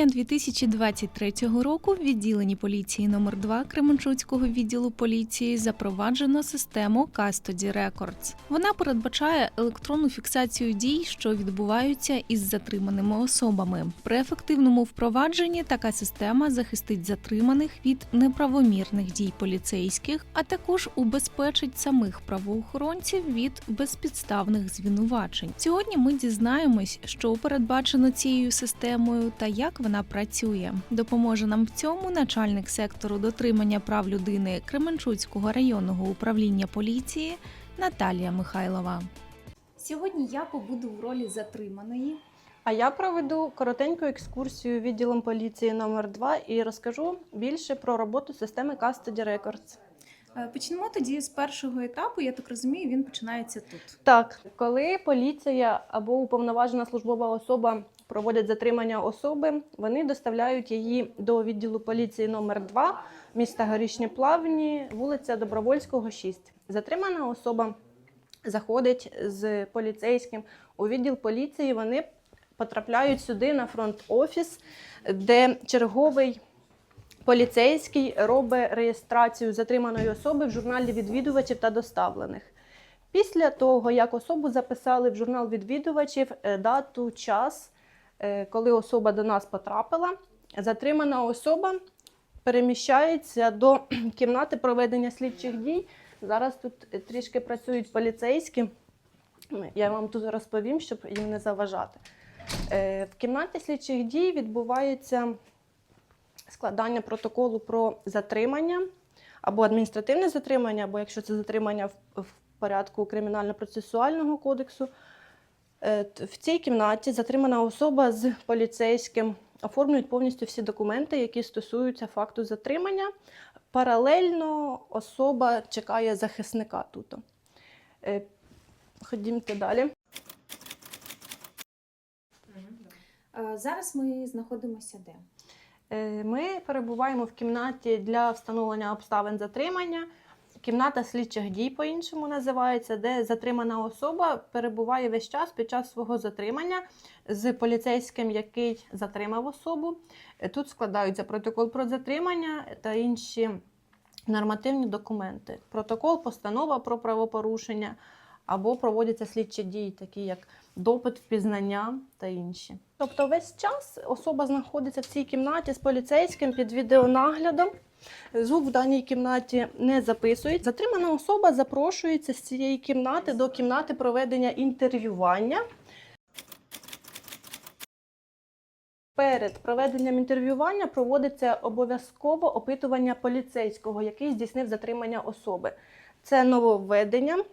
квітня 2023 року в відділенні поліції номер 2 Кременчуцького відділу поліції запроваджено систему Custody Records. Вона передбачає електронну фіксацію дій, що відбуваються із затриманими особами. При ефективному впровадженні така система захистить затриманих від неправомірних дій поліцейських, а також убезпечить самих правоохоронців від безпідставних звинувачень. Сьогодні ми дізнаємось, що передбачено цією системою та як вона працює. Допоможе нам в цьому начальник сектору дотримання прав людини Кременчуцького районного управління поліції Наталія Михайлова. Сьогодні я побуду в ролі затриманої. А я проведу коротеньку екскурсію відділом поліції номер 2 і розкажу більше про роботу системи Custody Records. Е, Почнемо тоді з першого етапу. Я так розумію, він починається тут. Так, коли поліція або уповноважена службова особа проводять затримання особи, вони доставляють її до відділу поліції номер 2 міста Горішні Плавні, вулиця Добровольського, 6. Затримана особа заходить з поліцейським у відділ поліції. Вони потрапляють сюди на фронт-офіс, де черговий поліцейський робить реєстрацію затриманої особи в журналі відвідувачів та доставлених. Після того, як особу записали в журнал відвідувачів, е, дату, час, коли особа до нас потрапила, затримана особа переміщається до кімнати проведення слідчих дій. Зараз тут е, трішки працюють поліцейські. Я вам тут розповім, щоб їм не заважати. Е, В кімнаті слідчих дій відбувається складання протоколу про затримання або адміністративне затримання, або якщо це затримання в порядку кримінально-процесуального кодексу. Е, В цій кімнаті затримана особа з поліцейським оформлюють повністю всі документи, які стосуються факту затримання. Паралельно особа чекає захисника тут. Е, Ходімте далі. Е, Зараз ми знаходимося де? Ми перебуваємо в кімнаті для встановлення обставин затримання. Кімната слідчих дій по-іншому називається, де затримана особа перебуває весь час під час свого затримання з поліцейським, який затримав особу. Е, Тут складаються протокол про затримання та інші нормативні документи. Протокол, постанова про правопорушення або проводяться слідчі дії, такі як допит, впізнання та інші. Тобто весь час особа знаходиться в цій кімнаті з поліцейським під відеонаглядом. Звук в даній кімнаті не записують. Затримана особа запрошується з цієї кімнати до кімнати проведення інтерв'ювання. Перед проведенням інтерв'ювання проводиться обов'язково опитування поліцейського, який здійснив затримання особи. Це нововведення.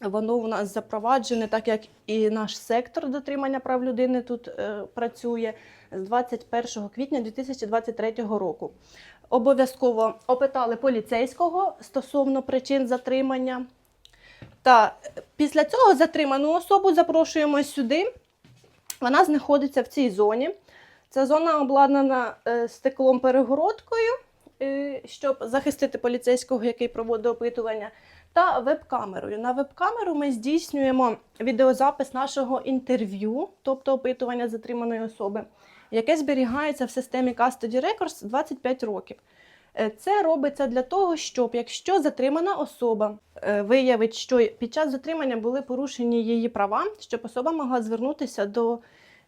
Воно у нас запроваджене, так як і наш сектор дотримання прав людини тут е, працює з 21 квітня 2023 року. Обов'язково опитали поліцейського стосовно причин затримання. Та після цього затриману особу запрошуємо сюди. Вона знаходиться в цій зоні. Ця зона обладнана е, стеклом перегородкою, е, щоб захистити поліцейського, який проводить опитування, та веб-камерою. На веб-камеру ми здійснюємо відеозапис нашого інтерв'ю, тобто опитування затриманої особи, яке зберігається в системі Custody Records 25 років. Е, Це робиться для того, щоб якщо затримана особа е, виявить, що під час затримання були порушені її права, щоб особа могла звернутися до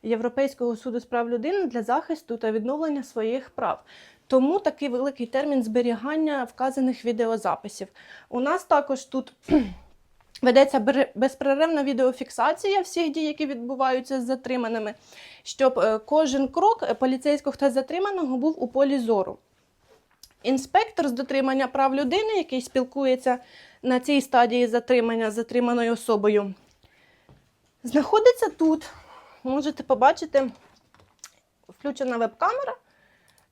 Європейського суду з прав людини для захисту та відновлення своїх прав. Тому такий великий термін зберігання вказаних відеозаписів. У нас також тут ведеться безперервна відеофіксація всіх дій, які відбуваються з затриманими, щоб е, кожен крок поліцейського та затриманого був у полі зору. Інспектор з дотримання прав людини, який спілкується на цій стадії затримання з затриманою особою, знаходиться тут. Можете побачити, включена веб-камера.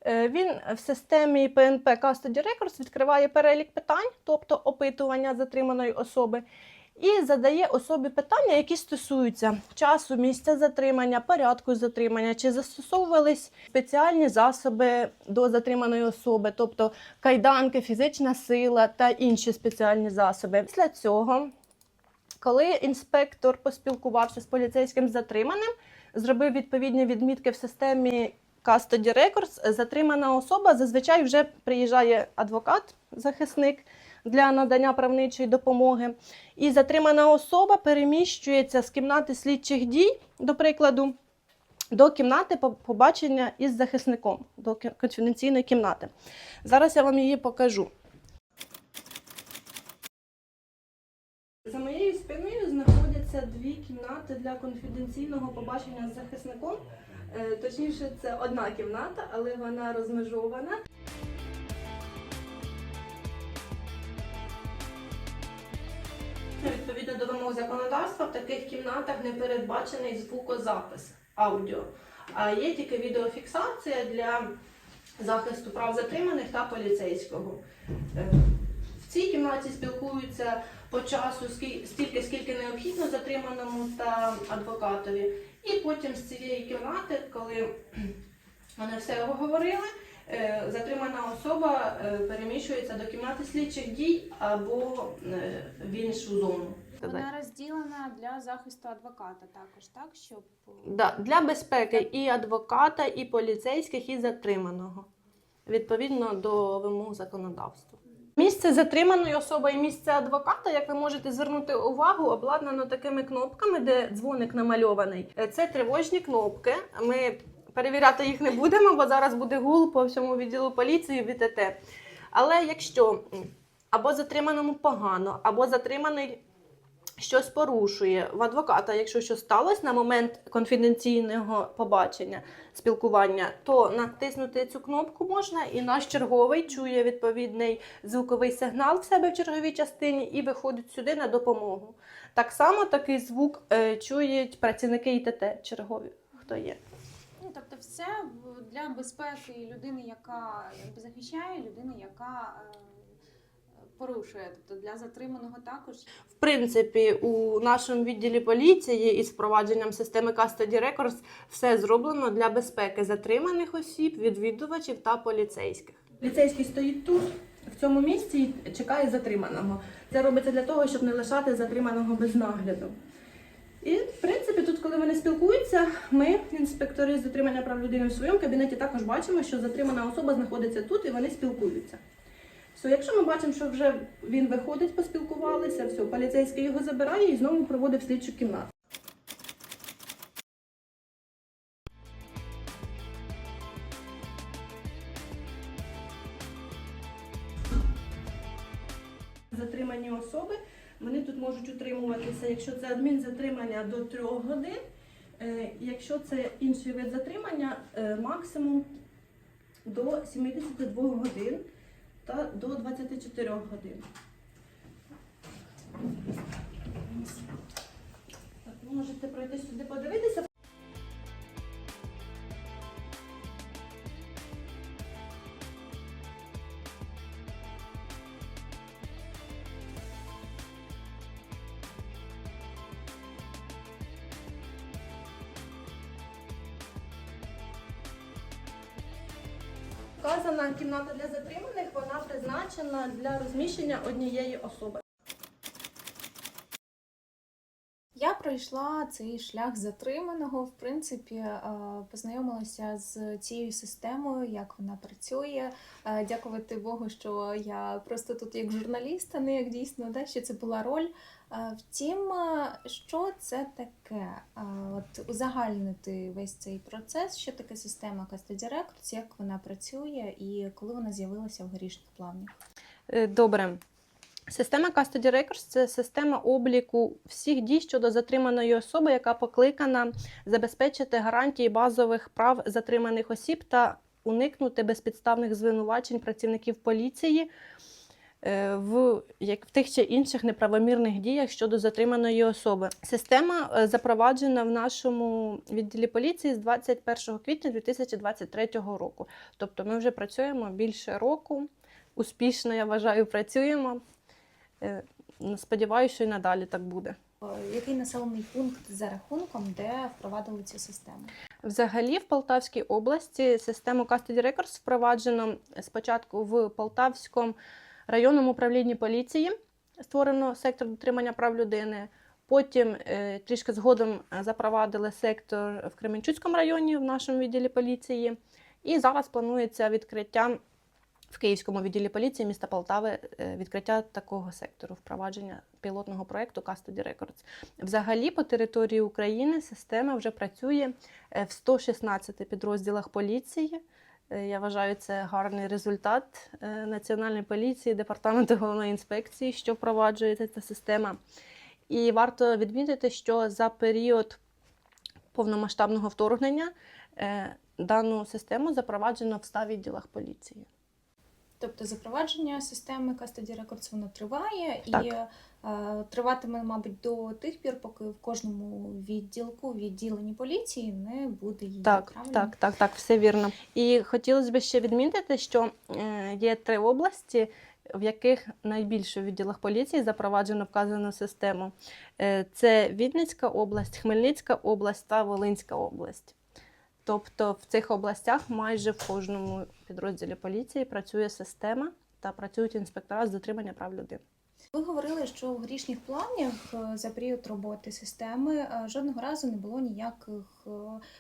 Е, Він в системі PNP Custody Records відкриває перелік питань, тобто опитування затриманої особи, і задає особі питання, які стосуються часу, місця затримання, порядку затримання, чи застосовувались спеціальні засоби до затриманої особи, тобто кайданки, фізична сила та інші спеціальні засоби. Після цього, коли інспектор поспілкувався з поліцейським затриманим, зробив відповідні відмітки в системі Custody Records затримана особа зазвичай вже приїжджає адвокат, захисник для надання правничої допомоги. І затримана особа переміщується з кімнати слідчих дій, до прикладу, до кімнати побачення із захисником, до конфіденційної кімнати. Зараз я вам її покажу. За моєю спиною знаходяться дві кімнати для конфіденційного побачення з захисником. Е, Точніше, це одна кімната, але вона розмежована. Відповідно до вимог законодавства, в таких кімнатах не передбачений звукозапис аудіо, а є тільки відеофіксація для захисту прав затриманих та поліцейського. Е, В цій кімнаті спілкуються по часу стільки, скільки необхідно затриманому та адвокатові. І потім з цієї кімнати, коли вони все обговорили, е, затримана особа е, переміщується до кімнати слідчих дій або е, в іншу зону. Вона розділена для захисту адвоката також, так? Щоб Да, для безпеки і адвоката, і поліцейських, і затриманого, відповідно до вимог законодавства. Місце затриманої особи і місце адвоката, як ви можете звернути увагу, обладнано такими кнопками, де дзвоник намальований. Е, Це тривожні кнопки. Ми перевіряти їх не будемо, бо зараз буде гул по всьому відділу поліції ВТТ. Але якщо або затриманому погано, або затриманий щось порушує в адвоката, якщо щось сталося на момент конфіденційного побачення, спілкування, то натиснути цю кнопку можна, і наш черговий чує відповідний звуковий сигнал в себе в черговій частині і виходить сюди на допомогу. Так само такий звук е, чують працівники ІТТ чергові, хто є. ну тобто, все для безпеки людини, яка захищає, людини, яка е, порушує. Тобто для затриманого також В принципі, у нашому відділі поліції із впровадженням системи Custody Records все зроблено для безпеки затриманих осіб, відвідувачів та поліцейських. Поліцейський стоїть тут, в цьому місці, чекає затриманого. Це робиться для того, щоб не лишати затриманого без нагляду. І, в принципі, тут, коли вони спілкуються, ми, інспектори з дотримання прав людини в своєму кабінеті, також бачимо, що затримана особа знаходиться тут і вони спілкуються. Все, якщо ми бачимо, що вже він виходить, поспілкувалися, все, поліцейський його забирає і знову проводить в слідчу кімнату. Затримані особи, вони тут можуть утримуватися, якщо це адмінзатримання до 3 годин, е, якщо це інший вид затримання, е, максимум до 72 годин та до 24 годин. Так, можете пройти сюди подивитися. Вказана кімната для затриманих, вона призначена для розміщення однієї особи. Я пройшла цей шлях затриманого. В принципі, е, познайомилася з цією системою, як вона працює. Е, Дякувати Богу, що я просто тут як журналіст, а не як дійсно, да, що це була роль. Е, Втім, е, що це таке? Е, От узагальнити весь цей процес, що таке система Records, як вона працює і коли вона з'явилася в горішніх плавнях. Добре. Система Custody Records – це система обліку всіх дій щодо затриманої особи, яка покликана забезпечити гарантії базових прав затриманих осіб та уникнути безпідставних звинувачень працівників поліції в, як в тих чи інших неправомірних діях щодо затриманої особи. Система е, запроваджена в нашому відділі поліції з 21 квітня 2023 року. Тобто ми вже працюємо більше року. Успішно, я вважаю, працюємо. Е, Сподіваюся, що і надалі так буде. Е, Який населений пункт за рахунком, де впровадили цю систему? Взагалі, в Полтавській області систему Custody Records впроваджено спочатку в Полтавському районному управлінні поліції, створено сектор дотримання прав людини. Потім е, трішки згодом е, запровадили сектор в Кременчуцькому районі в нашому відділі поліції. І зараз планується відкриття в Київському відділі поліції міста Полтави е, відкриття такого сектору впровадження пілотного проєкту Custody Records. Взагалі, по території України система вже працює в 116 підрозділах поліції. Е, Я вважаю, це гарний результат е, Національної поліції, департаменту головної інспекції, що впроваджується ця система. І варто відмітити, що за період повномасштабного вторгнення е, дану систему запроваджено в 100 відділах поліції. Тобто запровадження системи Custody Records воно триває і е, триватиме, мабуть, до тих пір, поки в кожному відділку, відділенні поліції не буде її. Так, правильно? так, так, так, все вірно. І хотілося б ще відмітити, що е, є три області, в яких найбільше в відділах поліції запроваджено вказану систему. Е, Це Вінницька область, Хмельницька область та Волинська область. Тобто в цих областях майже в кожному підрозділі поліції працює система та працюють інспектора з дотримання прав людини. Ви говорили, що в грішніх планах е, за період роботи системи е, жодного разу не було ніяких е,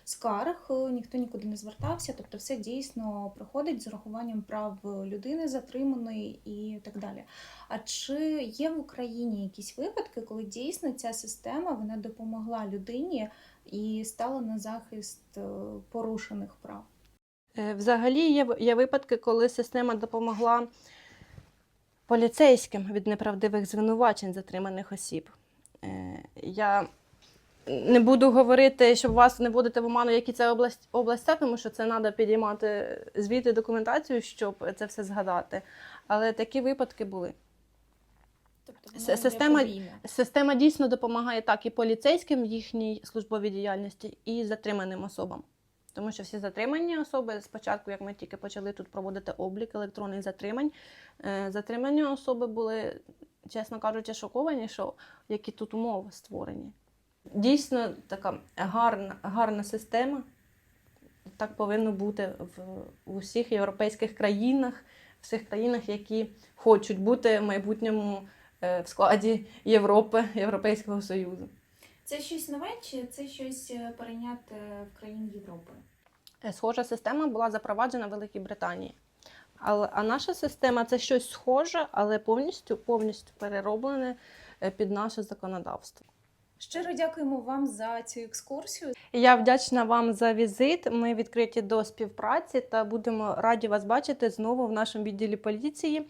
скарг, ніхто нікуди не звертався. Тобто, все дійсно проходить з урахуванням прав людини затриманої і так далі. А чи є в Україні якісь випадки, коли дійсно ця система вона допомогла людині і стала на захист порушених прав? Взагалі є, є випадки, коли система допомогла поліцейським від неправдивих звинувачень затриманих осіб. Е, Я не буду говорити, щоб вас не вводити в оману, які це область, областя, тому що це треба підіймати звіти, документацію, щоб це все згадати. Але такі випадки були. Тобто система- Система дійсно допомагає так і поліцейським в їхній службовій діяльності, і затриманим особам. Тому що всі затримані особи спочатку, як ми тільки почали тут проводити облік електронних затримань, е, затримані особи були, чесно кажучи, шоковані, що які тут умови створені. Дійсно, така гарна, гарна система. Так повинно бути в, в усіх європейських країнах, всіх країнах, які хочуть бути в майбутньому е, в складі Європи, Європейського Союзу. Це щось нове, чи це щось е, перейняте в країні Європи? Е, Схожа система була запроваджена в Великій Британії. Але, а наша система це щось схоже, але повністю, повністю перероблене е, під наше законодавство. Щиро дякуємо вам за цю екскурсію. Я вдячна вам за візит. Ми відкриті до співпраці та будемо раді вас бачити знову в нашому відділі поліції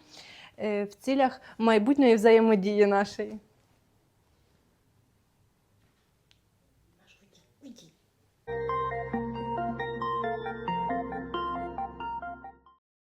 в цілях майбутньої взаємодії нашої.